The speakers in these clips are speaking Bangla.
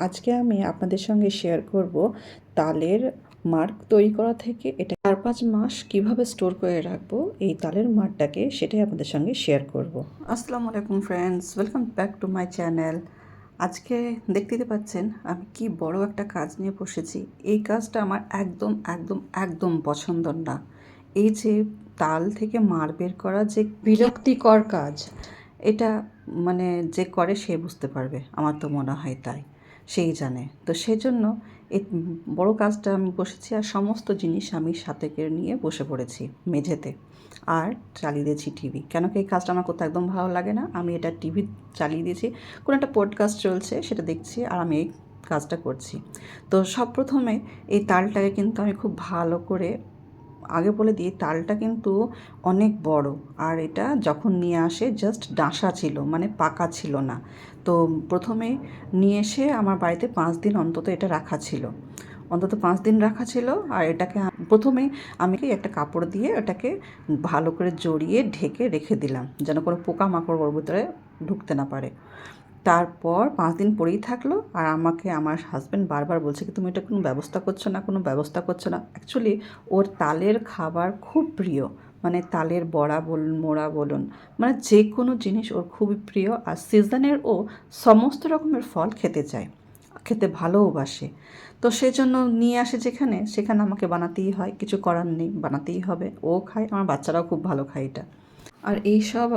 আজকে আমি আপনাদের সঙ্গে শেয়ার করব তালের মার্ক তৈরি করা থেকে এটা চার পাঁচ মাস কীভাবে স্টোর করে রাখব এই তালের মারটাকে সেটাই আপনাদের সঙ্গে শেয়ার করব। আসসালামু আলাইকুম friends welcome back to my channel আজকে দেখতে পাচ্ছেন আমি কি বড় একটা কাজ নিয়ে বসেছি। এই কাজটা আমার একদম একদম একদম পছন্দর না। এই যে তাল থেকে মার বের করা যে বিরক্তিকর কাজ। এটা মানে যে করে সে বুঝতে পারবে আমার তো মনে হয় তাই। সেই জানে। তো সেজন্য এই বড় কাজটা আমি বসেছি আর সমস্ত জিনিস আমি সাথে করে নিয়ে বসে পড়েছি মেঝেতে আর চালিয়ে দিয়েছি টিভি। কেন কি এই কাজটা আমার করতে একদম ভালো লাগে না? আমি এটা টিভি চালিয়ে দিয়েছি। কোনো একটা পডকাস্ট চলছে, সেটা দেখছি আর আমি এই কাজটা করছি। তো সব প্রথমে এই তালটাকে কিন্তু আমি খুব ভালো করে আগে বলে দিই, তালটা কিন্তু অনেক বড়। আর এটা যখন নিয়ে আসে জাস্ট ডাঁসা ছিল মানে পাকা ছিল না। তো প্রথমে নিয়ে এসে আমার বাড়িতে পাঁচ দিন অন্তত এটা রাখা ছিল। অন্তত পাঁচ দিন রাখা ছিল, আর এটাকে প্রথমে আমি একটা কাপড় দিয়ে এটাকে ভালো করে জড়িয়ে ঢেকে রেখে দিলাম, যেন কোনো পোকামাকড় ওর ভিতরে ঢুকতে না পারে। তারপর পাঁচ দিন পরেই থাকল আর আমাকে আমার হাজব্যান্ড বারবার বলছে কি, তুমি এটা কোনো ব্যবস্থা করছ না, কোনো ব্যবস্থা করছ না? অ্যাকচুয়ালি ওর তালের খাবার খুব প্রিয় মানে তালের বড়া বলুন, মোড়া বলুন মানে যে কোনো জিনিস ওর খুবই প্রিয় আর সিজনের ও সমস্ত রকমের ফল খেতে চায়, খেতে ভালোওবাসে তো সেজন্য নিয়ে আসে যেখানে, সেখানে আমাকে বানাতেই হয়, কিছু করার নেই, বানাতেই হবে। ও খায়, আমার বাচ্চারাও খুব ভালো খায় এটা। আর এই সব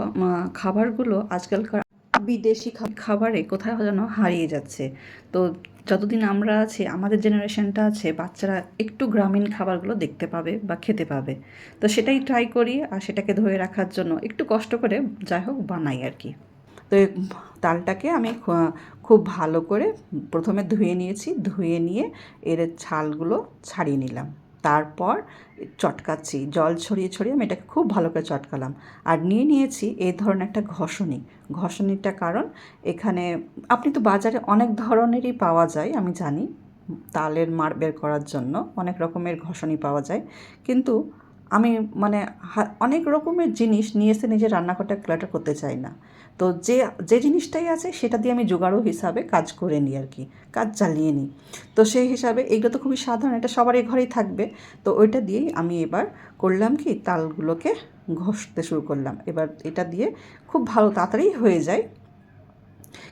খাবারগুলো আজকালকার বিদেশি খাবারে কোথাও যেন হারিয়ে যাচ্ছে। তো যতদিন আমরা আছি, আমাদের জেনারেশনটা আছে, বাচ্চারা একটু গ্রামীণ খাবারগুলো দেখতে পাবে বা খেতে পাবে। তো সেটাই ট্রাই করি আর সেটাকে ধরে রাখার জন্য একটু কষ্ট করে যাই হোক বানাই আর কি। তো তালটাকে আমি খুব ভালো করে প্রথমে ধুয়ে নিয়েছি, ধুয়ে নিয়ে এর ছালগুলো ছাড়িয়ে নিলাম। তারপর চটকাচ্ছি, জল ছড়িয়ে ছড়িয়ে আমি এটাকে খুব ভালো করে চটকালাম। আর নিয়ে নিয়েছি এই ধরনের একটা ঘষণি। ঘষণিটা কারণ এখানে আপনি তো বাজারে অনেক ধরনেরই পাওয়া যায়, আমি জানি তালের মার বের করার জন্য অনেক রকমের ঘষণি পাওয়া যায়। কিন্তু আমি মানে অনেক রকমের জিনিস নিয়ে এসে নিজের রান্নাঘরটা ক্লাটার করতে চাই না। তো যে যে জিনিসটাই আছে সেটা দিয়ে আমি জোগাড়ও হিসাবে কাজ করে নিই আর কি, কাজ চালিয়ে নিই। তো সেই হিসাবে এইগুলো তো খুবই সাধারণ, এটা সবারই ঘরেই থাকবে। তো ওইটা দিয়েই আমি এবার করলাম কি, তালগুলোকে ঘষতে শুরু করলাম। এবার এটা দিয়ে খুব ভালো তাড়াতাড়ি হয়ে যায়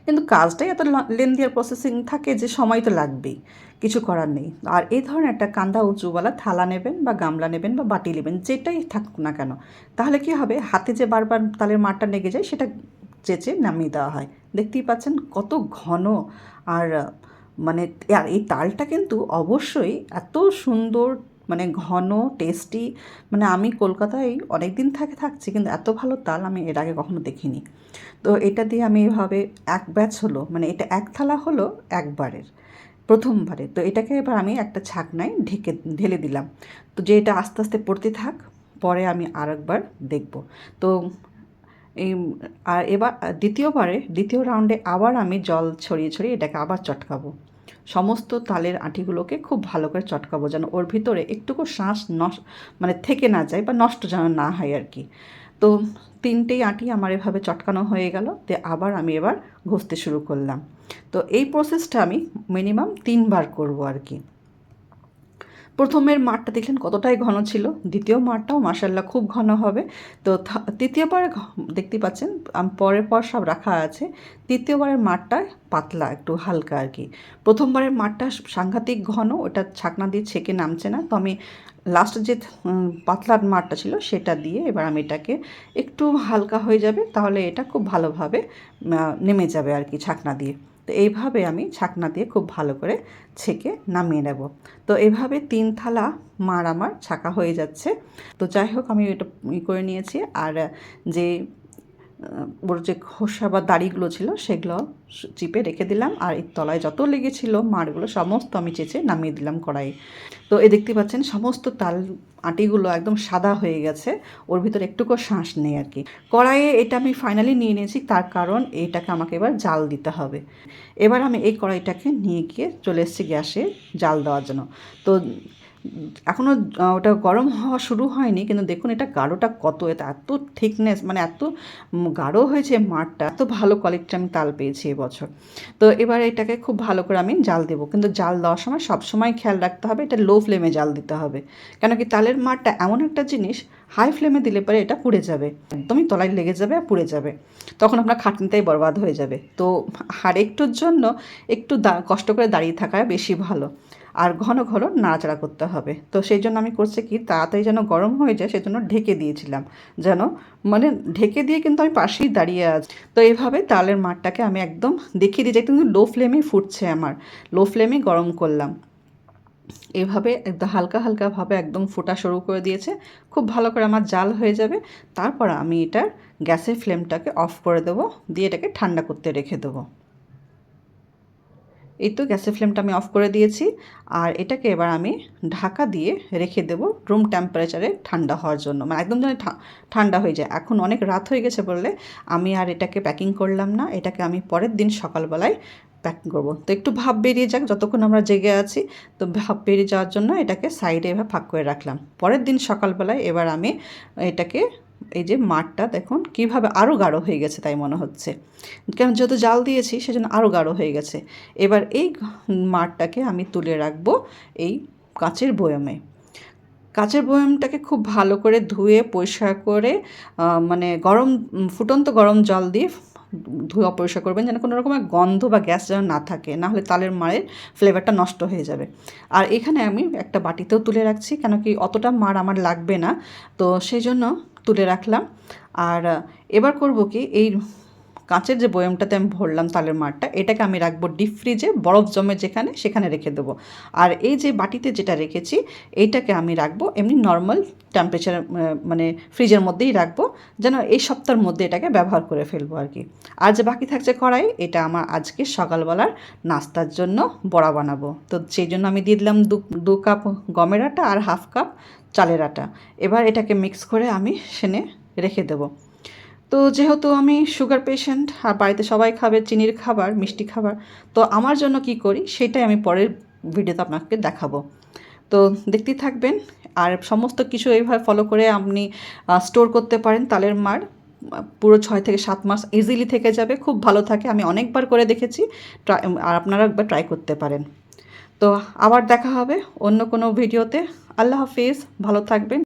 কিন্তু কাজটাই এত লেন্দিয়ার প্রসেসিং থাকে যে সময় তো লাগবেই, কিছু করার নেই। আর এই ধরনের একটা কান্দা উঁচুওয়ালা থালা নেবেন বা গামলা নেবেন বা বাটি নেবেন, যেটাই থাকুক না কেন, তাহলে কি হবে? হাতে যে বারবার তালের মারটা লেগে যায়, সেটা চেঁচে নামিয়ে দেওয়া হয়। দেখতেই পাচ্ছেন কত ঘন আর মানে আর এই তালটা কিন্তু অবশ্যই এত সুন্দর মানে ঘন টেস্টি মানে আমি কলকাতায় অনেক দিন থাকে, থাকছি, কিন্তু এত ভালো তাল আমি এর আগে কখনো দেখিনি। তো এটা দিয়ে আমি এভাবে এক ব্যাচ হলো মানে এটা এক থালা হলো একবারের প্রথমবারে তো এটাকে এবার আমি একটা ছাকনায় ঢেকে, ঢেলে দিলাম। তো যে এটা আস্তে আস্তে পড়তে থাক, পরে আমি আর একবার দেখব। তো এই, আর এবার, দ্বিতীয়বারে, দ্বিতীয় রাউন্ডে আবার আমি জল ছড়িয়ে ছড়িয়ে এটাকে আবার চটকাবো। সমস্ত তালের আঁটিগুলোকে খুব ভালো করে চটকাবো যেন ওর ভিতরে একটুকু শ্বাস নষ্ট মানে থেকে না যায় বা নষ্ট যেন না হয় আর কি। তো তিনটেই আঁটি আমার এভাবে চটকানো হয়ে গেল তে আবার আমি এবার ঘষতে শুরু করলাম। তো এই প্রসেসটা আমি মিনিমাম তিনবার করব আর কি। প্রথমের মাঠটা দেখলেন কতটাই ঘন ছিল, দ্বিতীয় মাঠটাও মাসাল্লাহ খুব ঘন হবে। তো তৃতীয়বার দেখতে পাচ্ছেন পরের পর সব রাখা আছে। তৃতীয়বারের মাঠটা পাতলা, একটু হালকা আর কি। প্রথমবারের মাঠটা সাংঘাতিক ঘন, ওটা ছাকনা দিয়ে ছেঁকে নামছে না। তো আমি লাস্ট যে পাতলার মাঠটা ছিল, সেটা দিয়ে এবার আমি এটাকে একটু হালকা হয়ে যাবে, তাহলে এটা খুব ভালোভাবে নেমে যাবে আর কি ছাকনা দিয়ে। তো এইভাবে আমি ছাকনা দিয়ে খুব ভালো করে ছেঁকে নামিয়ে নেব। তো এভাবে তিন থালা মার আমার ছাকা হয়ে যাচ্ছে। তো যাই হোক, আমি এটা ই করে নিয়েছি। আর যে ওর যে খোসা বা দাড়িগুলো ছিল, সেগুলো চিপে রেখে দিলাম। আর এর তলায় যত লেগেছিল মারগুলো, সমস্ত আমি চেঁচে নামিয়ে দিলাম কড়াই তো এ দেখতে পাচ্ছেন, সমস্ত তাল আটিগুলো একদম সাদা হয়ে গেছে। ওর ভিতরে একটুকু শ্বাস নেই আর কি। কড়াইয়ে এটা আমি ফাইনালি নিয়ে নিয়েছি, তার কারণ এইটাকে আমাকে এবার জাল দিতে হবে। এবার আমি এই কড়াইটাকে নিয়ে গিয়ে চলে এসেছি গ্যাসে জাল দেওয়ার জন্য। তো এখনও ওটা গরম হওয়া শুরু হয়নি, কিন্তু দেখুন এটা গাঢ়টা কত, এটা এত থিকনেস মানে এত গাঢ় হয়েছে মাঠটা, এত ভালো কোয়ালিটির আমি তাল পেয়েছি এবছর। তো এবার এটাকে খুব ভালো করে আমি জাল দেবো। কিন্তু জাল দেওয়ার সময় সবসময় খেয়াল রাখতে হবে, এটা লো ফ্লেমে জাল দিতে হবে। কেন কি তালের মাঠটা এমন একটা জিনিস, হাই ফ্লেমে দিলে পরে এটা পুড়ে যাবে। একদমই তলায় লেগে যাবে আর পুড়ে যাবে। তখন আপনার খাটনিটাই বরবাদ হয়ে যাবে। তো আর একটুর জন্য একটু কষ্ট করে দাঁড়িয়ে থাকা বেশি ভালো। আর ঘন ঘন নাড়াচাড়া করতে হবে। তো সেই জন্য আমি করছি কি, তাড়াতাড়ি যেন গরম হয়ে যায় সেজন্য ঢেকে দিয়েছিলাম। যেন মানে ঢেকে দিয়ে কিন্তু আমি পাশেই দাঁড়িয়ে আছি। তো এইভাবে তালের মাঠটাকে আমি একদম দেখিয়ে দিয়েছি কিন্তু লো ফ্লেমেই ফুটছে আমার। লো ফ্লেমেই গরম করলাম। এভাবে একদম হালকা হালকাভাবে একদম ফোটা শুরু করে দিয়েছে। খুব ভালো করে আমার জাল হয়ে যাবে। তারপর আমি এটার গ্যাসের ফ্লেমটাকে অফ করে দেবো, দিয়ে এটাকে ঠান্ডা করতে রেখে দেবো। এই তো গ্যাসের ফ্লেমটা আমি অফ করে দিয়েছি। আর এটাকে এবার আমি ঢাকা দিয়ে রেখে দেবো রুম টেম্পারেচারে ঠান্ডা হওয়ার জন্য। মানে একদম যেন ঠান্ডা হয়ে যায়। এখন অনেক রাত হয়ে গেছে বললে আমি আর এটাকে প্যাকিং করলাম না। এটাকে আমি পরের দিন সকালবেলায় প্যাকিং করব। তো একটু ভাব বেরিয়ে যাক, যতক্ষণ আমরা জেগে আছি, তো ভাব বেরিয়ে যাওয়ার জন্য এটাকে সাইডে এভাবে ফাঁক করে রাখলাম। পরের দিন সকালবেলায় এবার আমি এটাকে, এই যে মাঠটা দেখুন, কীভাবে আরও গাঢ় হয়ে গেছে তাই মনে হচ্ছে। কারণ যেহেতু জাল দিয়েছি, সেজন্য আরও গাঢ় হয়ে গেছে। এবার এই মাঠটাকে আমি তুলে রাখব এই কাঁচের বয়ামে। কাঁচের বয়ামটাকে খুব ভালো করে ধুয়ে, পরিষ্কার করে মানে গরম ফুটন্ত গরম জল দিয়ে ধুয়ে অপরিষ্কার করবেন যেন কোনো রকমের গন্ধ বা গ্যাস যেন না থাকে, না হলে তালের মারের ফ্লেভারটা নষ্ট হয়ে যাবে। আর এখানে আমি একটা বাটিতেও তুলে রাখছি, কেন কি অতটা মার আমার লাগবে না। তো সেই জন্য তুলে রাখলাম। আর এবার করব কি, এই কাঁচের যে বয়ামটাতে আমি ভরলাম তালের মারটা, এটাকে আমি রাখব ডিপ ফ্রিজে বরফ জমে যেখানে সেখানে রেখে দেবো। আর এই যে বাটিতে যেটা রেখেছি এইটাকে আমি রাখব এমনি নর্মাল টেম্পারেচার মানে ফ্রিজের মধ্যেই রাখব, যেন এই সপ্তাহের মধ্যে এটাকে ব্যবহার করে ফেলব আর কি। আর যে বাকি থাকছে কড়াই, এটা আমার আজকে সকালবেলার নাস্তার জন্য বড়া বানাবো। তো সেই জন্য আমি দিয়ে দিলাম দু দু কাপ গমের আটা আর হাফ কাপ চালের আটা। এবার এটাকে মিক্স করে আমি সেনে রেখে দেবো। তো যেহেতু আমি সুগার পেশেন্ট আর বাড়িতে সবাই খাবে, চিনির খাবার, মিষ্টি খাবার, তো আমার জন্য কি করি, সেটাই আমি পরের ভিডিওতে আপনাকে দেখাবো। তো দেখতেই থাকবেন, আর সমস্ত কিছু এইভাবে ফলো করে আপনি স্টোর করতে পারেন তালের মার। পুরো ছয় থেকে সাত মাস ইজিলি থেকে যাবে, খুব ভালো থাকে, আমি অনেকবার করে দেখেছি আর আপনারা একবার ট্রাই করতে পারেন। তো আবার দেখা হবে অন্য কোনো ভিডিওতে আল্লাহ হাফিজ, ভালো থাকবেন।